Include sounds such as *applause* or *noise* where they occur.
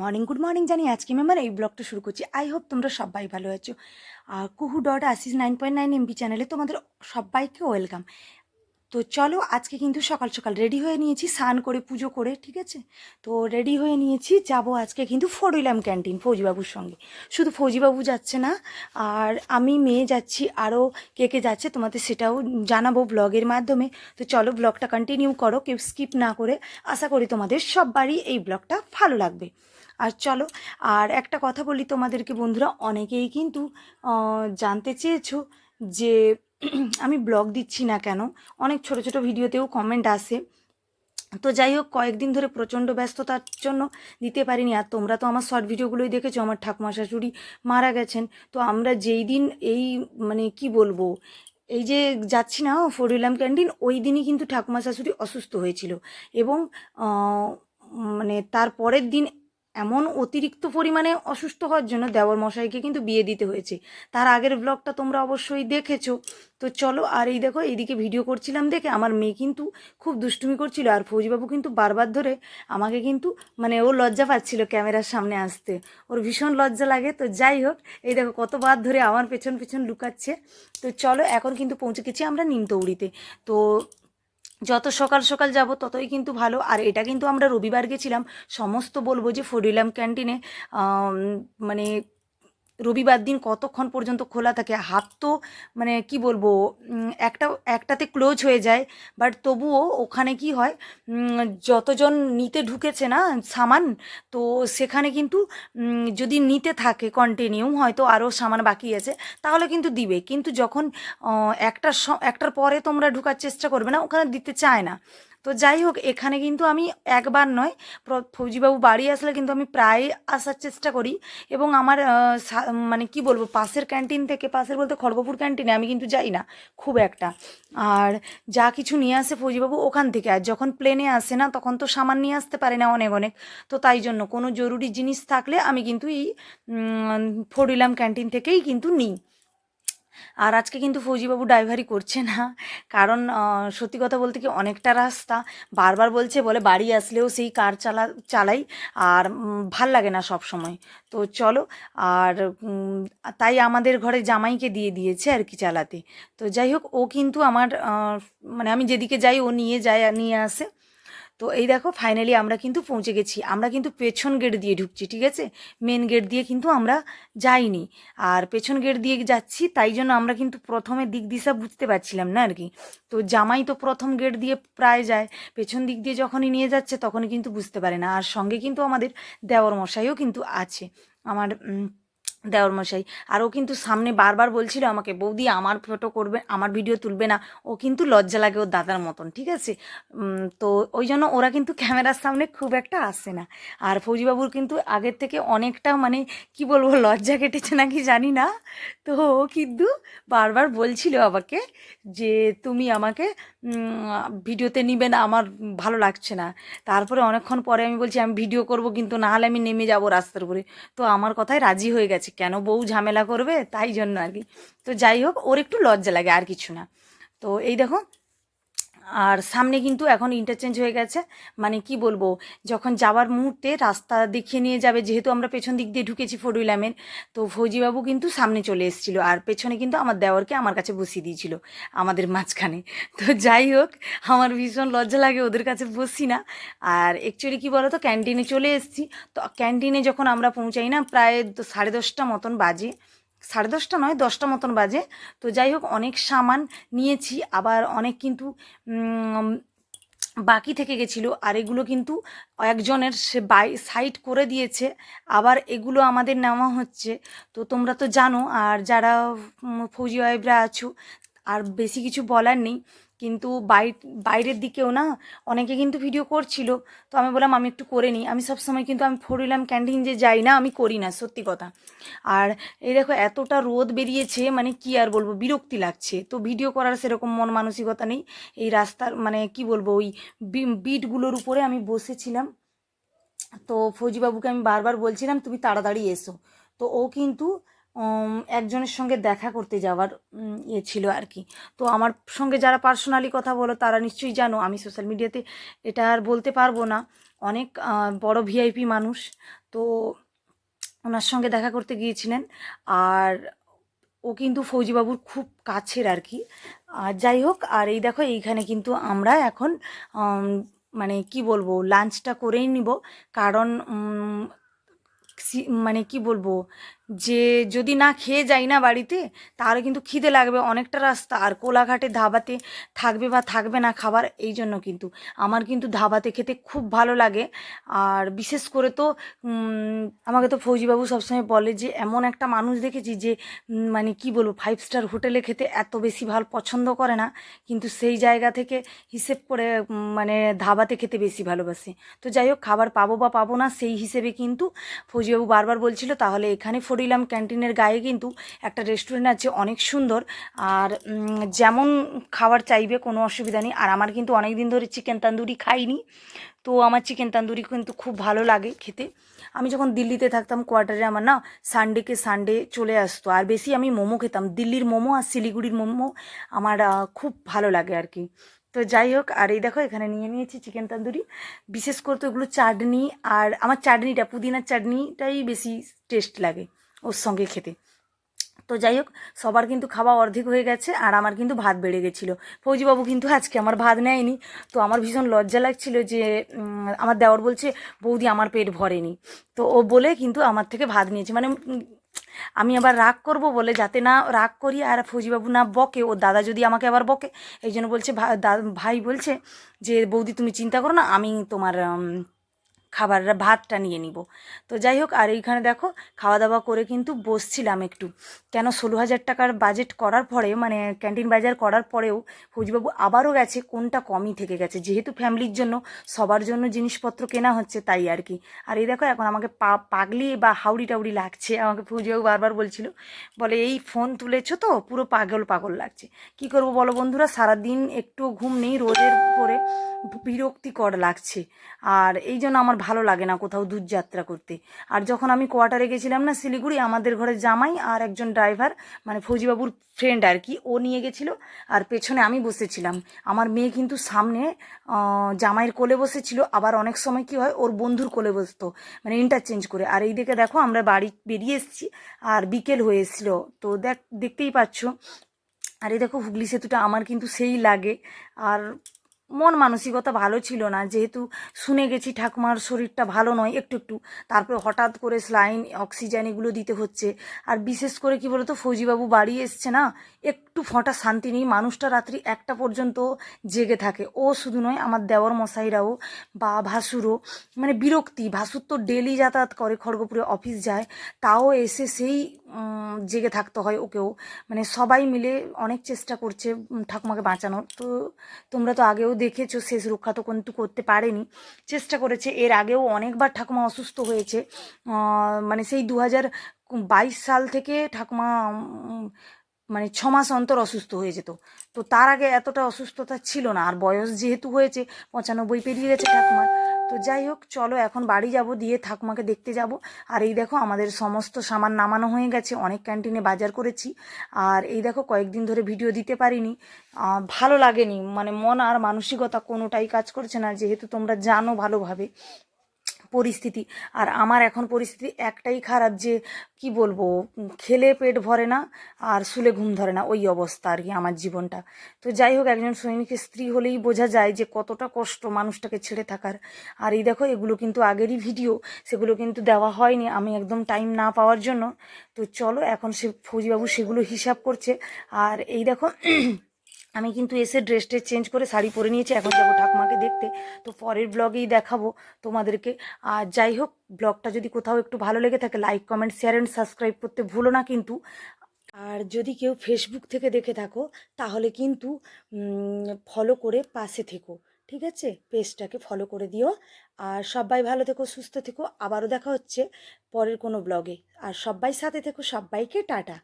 Morning, good morning জানি আজকে আমি আমার এই ব্লগটা শুরু করছি। আই হোপ তোমরা সবাই ভালো আছো। আর কুহু ডট আসিস নাইন পয়েন্ট নাইন এমবি চ্যানেলে তোমাদের সবাইকে ওয়েলকাম। তো চলো আজকে কিন্তু সকাল সকাল রেডি হয়ে নিয়েছি, স্নান করে, পুজো করে, ঠিক আছে? তো রেডি হয়ে নিয়েছি, যাব আজকে কিন্তু ফরিলাম ক্যান্টিন, ফৌজিবাবুর সঙ্গে। শুধু ফৌজিবাবু যাচ্ছে না, আর আমি, মেয়ে যাচ্ছি, আরও কে কে যাচ্ছে তোমাদের সেটাও জানাব ব্লগের মাধ্যমে। তো চলো ব্লগটা কন্টিনিউ করো, কেউ স্কিপ না করে। আশা করি তোমাদের সববারই এই ব্লগটা ভালো লাগবে। আর চলো, আর একটা কথা বলি তোমাদেরকে বন্ধুরা, অনেকেই কিন্তু জানতে চেয়েছো যে, *clears throat* আমি ব্লগ দিচ্ছি না কেন? অনেক ছোট ছোট ভিডিওতেও কমেন্ট আসে। তো যাই হোক, কয়েকদিন ধরে প্রচণ্ড ব্যস্ততার জন্য দিতে পারিনি। আর তোমরা তো আমার শর্ট ভিডিওগুলোই দেখেছ, আমার ঠাকুমা শাশুড়ি মারা গেছেন। তো আমরা যেই দিন এই মানে কি বলব, এই যে যাচ্ছি না ফরিলাম ক্যান্টিন ওই দিনই কিন্তু ঠাকুমা শাশুড়ি অসুস্থ হয়েছিল। এবং মানে তার পরের দিন এমন অতিরিক্ত পরিমাণে অসুস্থ হওয়ার জন্য দেওয়ার মশাইকে কিন্তু বিয়ে দিতে হয়েছে। তার আগের ব্লগটা তোমরা অবশ্যই দেখেছ। তো চলো, আর এই দেখো, এইদিকে ভিডিও করছিলাম দেখে আমার মেয়ে কিন্তু খুব দুষ্টুমি করছিল আর ফৌজিবাবু কিন্তু বারবার ধরে আমাকে কিন্তু মানে ও লজ্জা পাচ্ছিল ক্যামেরার সামনে আসতে। ওর ভীষণ লজ্জা লাগে। তো যাই হোক, এই দেখো কতবার ধরে আমার পেছন পেছন লুকাচ্ছে। তো চলো, এখন কিন্তু পৌঁছে গেছি আমরা নিমতৌড়িতে তো যত সকাল সকাল যাব ততই কিন্তু ভালো। আর এটা কিন্তু আমরা রবিবার গেছিলাম, সমস্ত বলব যে ফরিলাম ক্যান্টিনে মানে রবিবার দিন কতক্ষণ পর্যন্ত খোলা থাকে? হাত তো মানে কি বলব একটা, একটাতে ক্লোজ হয়ে যায়। বাট তবুও ওখানে কি হয় যতজন নিতে ঢুকেছে না সামান, তো সেখানে কিন্তু যদি নিতে থাকে কন্টিনিউ হয়তো আরও সামান বাকি আছে, তাহলে কিন্তু দিবে। কিন্তু যখন একটার একটার পরে তোমরা ঢোকার চেষ্টা করবে না, ওখানে দিতে চায় না। তো যাই হোক এখানে কিন্তু আমি একবার নয় ফৌজিবাবু বাড়ি আসলে কিন্তু আমি প্রায় আসার চেষ্টা করি এবং আমার মানে কি বলব, পাশের ক্যান্টিন থেকে, পাশের বলতে খড়গপুর ক্যান্টিনে আমি কিন্তু যাই না, খুব একটা। আর যা কিছু নিয়ে আসে ফৌজিবাবু ওখান থেকে, আর যখন প্লেনে আসে না, তখন তো সামান নিয়ে আসতে পারে না অনেক অনেক। তো তাই জন্য কোনো জরুরি জিনিস থাকলে আমি কিন্তু এই ফরিলাম ক্যান্টিন থেকেই কিন্তু নিই। আর আজকে কিন্তু ফৌজিবাবু ড্রাইভারি করছে না। কারণ সত্যি কথা বলতে কি অনেকটা রাস্তা। বারবার বলছে, বলে বাড়ি আসলেও সেই কার চালা, চালাই। আর ভালো লাগে না সব সময় তো চলো, আর তাই আমাদের ঘরে জামাইকে দিয়ে দিয়েছে আর কি চালাতে। তো যাই হোক, ও কিন্তু আমার মানে আমি যেদিকে যাই, ও নিয়ে যায়, নিয়ে আসে। তো এই দেখো ফাইনালি আমরা কিন্তু পৌঁছে গেছি। আমরা কিন্তু পেছন গেট দিয়ে ঢুকছি, ঠিক আছে? মেন গেট দিয়ে কিন্তু আমরা যাইনি। আর পেছন গেট দিয়ে যাচ্ছি, তাই জন্য আমরা কিন্তু প্রথমে দিক দিশা বুঝতে পারছিলাম না আর কি। তো জামাই তো প্রথম গেট দিয়ে প্রায় যায়। পেছন দিক দিয়ে যখনই নিয়ে যাচ্ছে, তখনই কিন্তু বুঝতে পারে না। আর সঙ্গে কিন্তু আমাদের দেওয়ার মশাইও কিন্তু আছে। আমার দেওর মশাই। আর ও কিন্তু সামনে বারবার বলছিল আমাকে, বৌদি, আমার ফটো করবে, আমার ভিডিও তুলবে না। ও কিন্তু লজ্জা লাগে ওর দাদার মতন, ঠিক আছে? তো ওই জন্য ওরা কিন্তু ক্যামেরার সামনে খুব একটা আসে না। আর ফৌজিবাবুর কিন্তু আগের থেকে অনেকটা মানে কি বলব, লজ্জা কেটেছে নাকি জানি না। তো ও কিন্তু বারবার বলছিল আমাকে যে, তুমি আমাকে ভিডিওতে নিবে না, আমার ভালো লাগছে না। তারপরে অনেকক্ষণ পরে আমি বলছি, আমি ভিডিও করব কিন্তু না হলে আমি নেমে যাব রাস্তার উপরে। তো আমার কথায় রাজি হয়ে গেছে। কেন বউ ঝামেলা করবে? তাই জন্য আর কি। তো যাই হোক, ওর একটু লজ্জা লাগে আর কিছু না। তো এই দেখো আর সামনে কিন্তু এখন ইন্টারচেঞ্জ হয়ে গেছে। মানে কি বলব, যখন যাওয়ার মুহূর্তে রাস্তা দেখিয়ে নিয়ে যাবে, যেহেতু আমরা পেছন দিক দিয়ে ঢুকেছি ফরুইলামের তো ফৌজিবাবু কিন্তু সামনে চলে এসেছিল আর পেছনে কিন্তু আমার দেওয়ারকে আমার কাছে বসিয়ে দিয়েছিল, আমাদের মাঝখানে। তো যাই হোক, আমার ভীষণ লজ্জা লাগে ওদের কাছে বসি না। আর অ্যাকচুয়ালি কী বলো তো ক্যান্টিনে চলে এসেছি। তো ক্যান্টিনে যখন আমরা পৌঁছাই না, প্রায় সাড়ে দশটা মতন বাজে। সাড়ে দশটা নয়, দশটা মতন বাজে। তো যাই হোক, অনেক সামান নিয়েছি, আবার অনেক কিন্তু বাকি থেকে গেছিল। আর এগুলো কিন্তু একজনের সে বাই, সাইড করে দিয়েছে, আবার এগুলো আমাদের নেওয়া হচ্ছে। তো তোমরা তো জানো, আর যারা ফৌজি ওয়াইফরা আছো, আর বেশি কিছু বলার নেই কিন্তু বাই বাইরের দিকেও না, অনেকে কিন্তু ভিডিও করছিল। তো আমি বললাম, আমি একটু করে নিই। আমি সবসময় কিন্তু আমি ফরিলাম ক্যান্টিন যে যাই না, আমি করি না, সত্যি কথা। আর এই দেখো, এতটা রোদ বেরিয়েছে মানে কি আর বলব, বিরক্তি লাগছে। তো ভিডিও করার সেরকম মন মানসিকতা নেই। এই রাস্তার মানে কি বলব, ওই বিটগুলোর উপরে আমি বসেছিলাম। তো ফৌজিবাবুকে আমি বারবার বলছিলাম, তুমি তাড়াতাড়ি এসো। তো ও কিন্তু একজনের সঙ্গে দেখা করতে যাওয়ার ইয়ে ছিল আর কি। তো আমার সঙ্গে যারা পার্সোনালি কথা বলো, তারা নিশ্চয়ই জানো, আমি সোশ্যাল মিডিয়াতে এটা আর বলতে পারব না। অনেক বড় ভিআইপি মানুষ, তো ওনার সঙ্গে দেখা করতে গিয়েছিলেন। আর ও কিন্তু ফৌজিবাবুর খুব কাছের আর কি। আর যাই হোক, আর এই দেখো, এইখানে কিন্তু আমরা এখন মানে কি বলব লাঞ্চটা করেই নিব। কারণ মানে কি বলব যে যদি না খেয়ে যাই না বাড়িতে, তাহলে কিন্তু খিদে লাগবে, অনেকটা রাস্তা। আর কোলাঘাটে ধাবাতে থাকবে বা থাকবে না খাবার, এই জন্য কিন্তু। আমার কিন্তু ধাবাতে খেতে খুব ভালো লাগে। আর বিশেষ করে তো আমাকে তো ফৌজিবাবু সবসময় বলে যে, এমন একটা মানুষ দেখেছি যে মানে কি বলব ফাইভ স্টার হোটেলে খেতে এত বেশি ভালো পছন্দ করে না। কিন্তু সেই জায়গা থেকে হিসেব করে মানে ধাবাতে খেতে বেশি ভালোবাসে। তো যাই হোক, খাবার পাবো বা পাবো না, সেই হিসেবে কিন্তু ফৌজিবাবু বারবার বলছিল, তাহলে এখানে ফরিলাম ক্যান্টিনের গায়ে কিন্তু একটা রেস্টুরেন্ট আছে অনেক সুন্দর। আর যেমন খাবার চাইবে কোনো অসুবিধা নেই। আর আমার কিন্তু অনেক দিন ধরে চিকেন তান্দুরি খাইনি। তো আমার চিকেন তান্দুরি কিন্তু খুব ভালো লাগে খেতে। আমি যখন দিল্লিতে থাকতাম কোয়ার্টারে আমার না সানডেকে সানডে চলে আসতো। আর বেশি আমি মোমো খেতাম। দিল্লির মোমো আর শিলিগুড়ির মোমো আমার খুব ভালো লাগে আর কি। তো যাই হোক, আর এই দেখো এখানে নিয়ে নিয়েছি চিকেন তান্দুরি। বিশেষ করে তো এগুলো চাটনি। আর আমার চাটনিটা, পুদিনার চাটনিটাই বেশি টেস্ট লাগে। ওর সঙ্গে খেতে। তো যাই হোক, সবার কিন্তু খাওয়া অর্ধেক হয়ে গেছে আর আমার কিন্তু ভাত বেড়ে গেছিল। ফৌজিবাবু কিন্তু আজকে আমার ভাত নেয়নি। তো আমার ভীষণ লজ্জা লাগছিল যে আমার দেওর বলছে, বৌদি, আমার পেট ভরেনি। তো ও বলে কিন্তু আমার থেকে ভাত নিয়েছে। মানে আমি আবার রাগ করব বলে যাতে না রাগ করি আর ফৌজিবাবু না বকে। ও দাদা যদি আমাকে আবার বকে, এই জন্য বলছে ভাই বলছে যে, বৌদি, তুমি চিন্তা করো না, আমি তোমার খাবার ভাতটা নিয়ে নিব। তো যাই হোক আর এইখানে দেখো খাওয়া দাওয়া করে কিন্তু বসছিলাম একটু। কেন ষোলো হাজার টাকার বাজেট করার পরে মানে ক্যান্টিন বাজার করার পরেও ফৌজিবাবু আবারও গেছে, কোনটা কমই থেকে গেছে। যেহেতু ফ্যামিলির জন্য, সবার জন্য জিনিসপত্র কেনা হচ্ছে তাই আর কি। আর এই দেখো, এখন আমাকে পা, পাগলি বা হাউড়ি টাউড়ি লাগছে। আমাকে ফৌজিবাবু বারবার বলছিল, বলে, এই ফোন তুলেছো তো, পুরো পাগল পাগল লাগছে। কি করব বলো বন্ধুরা? সারাদিন একটু ঘুম নেই, রোদের পরে বিরক্তিকর লাগছে। আর এই জন্য আমার ভালো লাগে না কোথাও দূর যাত্রা করতে। আর যখন আমি কোয়ার্টারে গেছিলাম না শিলিগুড়ি, আমাদের ঘরে জামাই আর একজন ড্রাইভার মানে ফৌজিবাবুর ফ্রেন্ড আর কি, ও নিয়ে গেছিল আর পেছনে আমি বসেছিলাম। আমার মেয়ে কিন্তু সামনে জামাইয়ের কোলে বসেছিল। আবার অনেক সময় কি হয়, ওর বন্ধুর কোলে বসতো মানে ইন্টারচেঞ্জ করে। আর এই দিকে দেখো, আমরা বাড়ি বেরিয়ে এসেছি আর বিকেল হয়ে এসেছিল। তো দেখ, দেখতেই পাচ্ছ। আর এই দেখো, হুগলি সেতুটা আমার কিন্তু সেই লাগে। আর মন মানসিকতা ভালো ছিল না। যেহেতু শুনে গেছি ঠাকুমার শরীরটা ভালো নয় একটু একটু, তারপরে হঠাৎ করে স্লাইন, অক্সিজেন এগুলো দিতে হচ্ছে। আর বিশেষ করে কি বলতো, ফৌজিবাবু বাড়ি এসছে না, একটু ফোঁটা শান্তি নেই, মানুষটা রাত্রি একটা পর্যন্ত জেগে থাকে। ও শুধু নয়, আমার দেওয়ার মশাইরাও, বা ভাসুরও মানে বিরক্তি, ভাসুর তো ডেলি যাতায়াত করে, খড়গপুরে অফিস যায়, তাও এসে সেই জেগে থাকতে হয় ওকেও। মানে সবাই মিলে অনেক চেষ্টা করছে ঠাকুমাকে বাঁচানোর। তো তোমরা তো আগেও দেখেছ শেষ রক্ষা তো কিন্তু করতে পারেনি। চেষ্টা করেছে, এর আগেও অনেকবার ঠাকুমা অসুস্থ হয়েছে। মানে সেই দু হাজার বাইশ সাল থেকে ঠাকুমা মানে ছ মাস অন্তর অসুস্থ হয়ে যেত। তো তার আগে এতটা অসুস্থতা ছিল না, আর বয়স যেহেতু হয়েছে, পঁচানব্বই পেরিয়ে গেছে ঠাকুমার। তো যাই হোক, চলো এখন বাড়ি যাব, দিয়ে ঠাকুমাকে দেখতে যাব। আর এই দেখো আমাদের সমস্ত সামান নামানো হয়ে গেছে, অনেক ক্যান্টিনে বাজার করেছি। আর এই দেখো কয়েকদিন ধরে ভিডিও দিতে পারিনি। ভালো লাগেনি মানে মন আর মানসিকতা কোনোটাই কাজ করছে না, যেহেতু তোমরা জানো ভালোভাবে। পরিস্থিতি। আর আমার এখন পরিস্থিতি একটাই খারাপ যে, কি বলব, খেলে পেট ভরে না আর শুলে ঘুম ধরে না, ওই অবস্থা আর কি আমার জীবনটা। তো যাই হোক, একজন সৈনিকের স্ত্রী হলেই বোঝা যায় যে, কতটা কষ্ট মানুষটাকে ছেড়ে থাকার। আর এই দেখো, এগুলো কিন্তু আগেরই ভিডিও, সেগুলো কিন্তু দেওয়া হয়নি আমি একদম টাইম না পাওয়ার জন্য। তো চলো, এখন সে ফৌজিবাবু সেগুলো হিসাব করছে। আর এই দেখো আমি কিন্তু এসে ড্রেস ট্রেস চেঞ্জ করে শাড়ি পরে নিয়েছি, এখন যাব ঠাকুমাকে দেখতে। তো পরের ব্লগেই দেখাবো তোমাদেরকে। আর যাই হোক ব্লগটা যদি কোথাও একটু ভালো লেগে থাকে like comment share and subscribe করতে ভুলো না কিন্তু। আর যদি কেউ ফেসবুক থেকে দেখে থাকো, তাহলে কিন্তু ফলো করে পাশে থেকো, ঠিক আছে? পেজটাকে ফলো করে দিও। আর সবাই ভালো থেকো, সুস্থ থেকো। আবারও দেখা হচ্ছে পরের কোনো ব্লগে আর সবাই সাথে থেকো, সবাইকে টাটা।